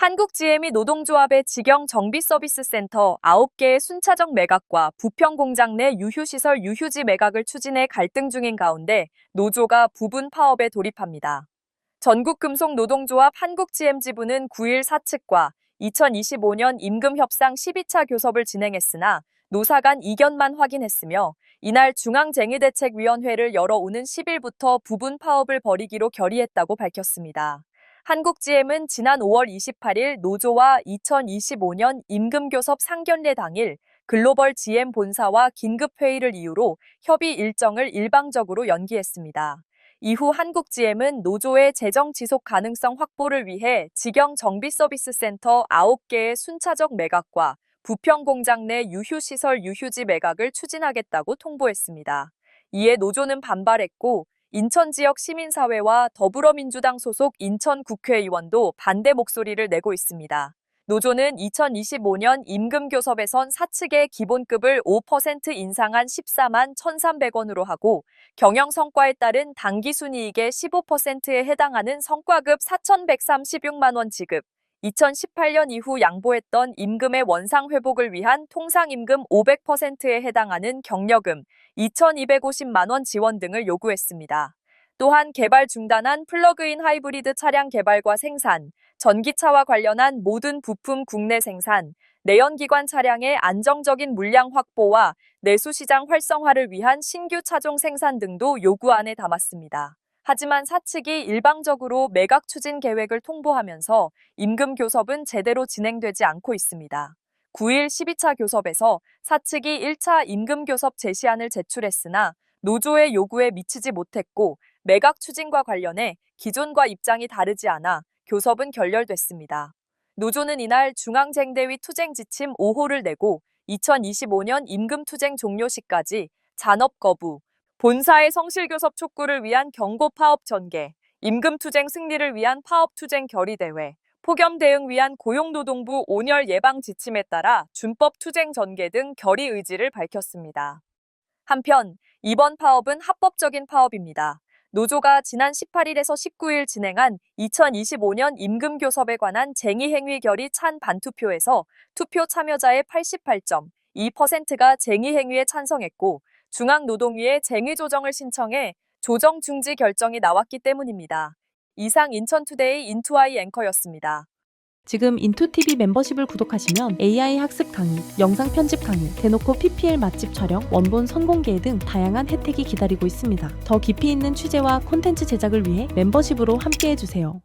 한국GM이 노동조합의 직영 정비서비스센터 9개의 순차적 매각과 부평 공장 내 유휴시설 유휴지 매각을 추진해 갈등 중인 가운데 노조가 부분 파업에 돌입합니다. 전국금속노동조합 한국GM 지부는 9일 사측과 2025년 임금협상 12차 교섭을 진행했으나 노사 간 이견만 확인했으며 이날 중앙쟁의대책위원회를 열어 오는 10일부터 부분 파업을 벌이기로 결의했다고 밝혔습니다. 한국GM은 지난 5월 28일 노조와 2025년 임금교섭 상견례 당일 글로벌 GM 본사와 긴급회의를 이유로 협의 일정을 일방적으로 연기했습니다. 이후 한국GM은 노조의 재정 지속 가능성 확보를 위해 직영 정비서비스센터 9개의 순차적 매각과 부평 공장 내 유휴시설 유휴지 매각을 추진하겠다고 통보했습니다. 이에 노조는 반발했고 인천 지역 시민사회와 더불어민주당 소속 인천 국회의원도 반대 목소리를 내고 있습니다. 노조는 2025년 임금교섭에선 사측의 기본급을 5% 인상한 14만 1,300원으로 하고 경영 성과에 따른 당기순이익의 15%에 해당하는 성과급 4,136만 원 지급, 2018년 이후 양보했던 임금의 원상 회복을 위한 통상임금 500%에 해당하는 경력금 2,250만 원 지원 등을 요구했습니다. 또한 개발 중단한 플러그인 하이브리드 차량 개발과 생산, 전기차와 관련한 모든 부품 국내 생산, 내연기관 차량의 안정적인 물량 확보와 내수시장 활성화를 위한 신규 차종 생산 등도 요구안에 담았습니다. 하지만 사측이 일방적으로 매각 추진 계획을 통보하면서 임금 교섭은 제대로 진행되지 않고 있습니다. 9일 12차 교섭에서 사측이 1차 임금 교섭 제시안을 제출했으나 노조의 요구에 미치지 못했고 매각 추진과 관련해 기존과 입장이 다르지 않아 교섭은 결렬됐습니다. 노조는 이날 중앙쟁대위 투쟁 지침 5호를 내고 2025년 임금 투쟁 종료 시까지 잔업 거부, 본사의 성실교섭 촉구를 위한 경고 파업 전개, 임금 투쟁 승리를 위한 파업 투쟁 결의 대회, 폭염 대응 위한 고용노동부 온열 예방 지침에 따라 준법 투쟁 전개 등 결의 의지를 밝혔습니다. 한편 이번 파업은 합법적인 파업입니다. 노조가 지난 18일에서 19일 진행한 2025년 임금교섭에 관한 쟁의 행위 결의 찬 반투표에서 투표 참여자의 88.2%가 쟁의 행위에 찬성했고 중앙노동위에 쟁의 조정을 신청해 조정 중지 결정이 나왔기 때문입니다. 이상 인천투데이 인투아이 앵커였습니다. 지금 인투TV 멤버십을 구독하시면 AI 학습 강의, 영상 편집 강의, 대놓고 PPL 맛집 촬영, 원본 선공개 등 다양한 혜택이 기다리고 있습니다. 더 깊이 있는 취재와 콘텐츠 제작을 위해 멤버십으로 함께해주세요.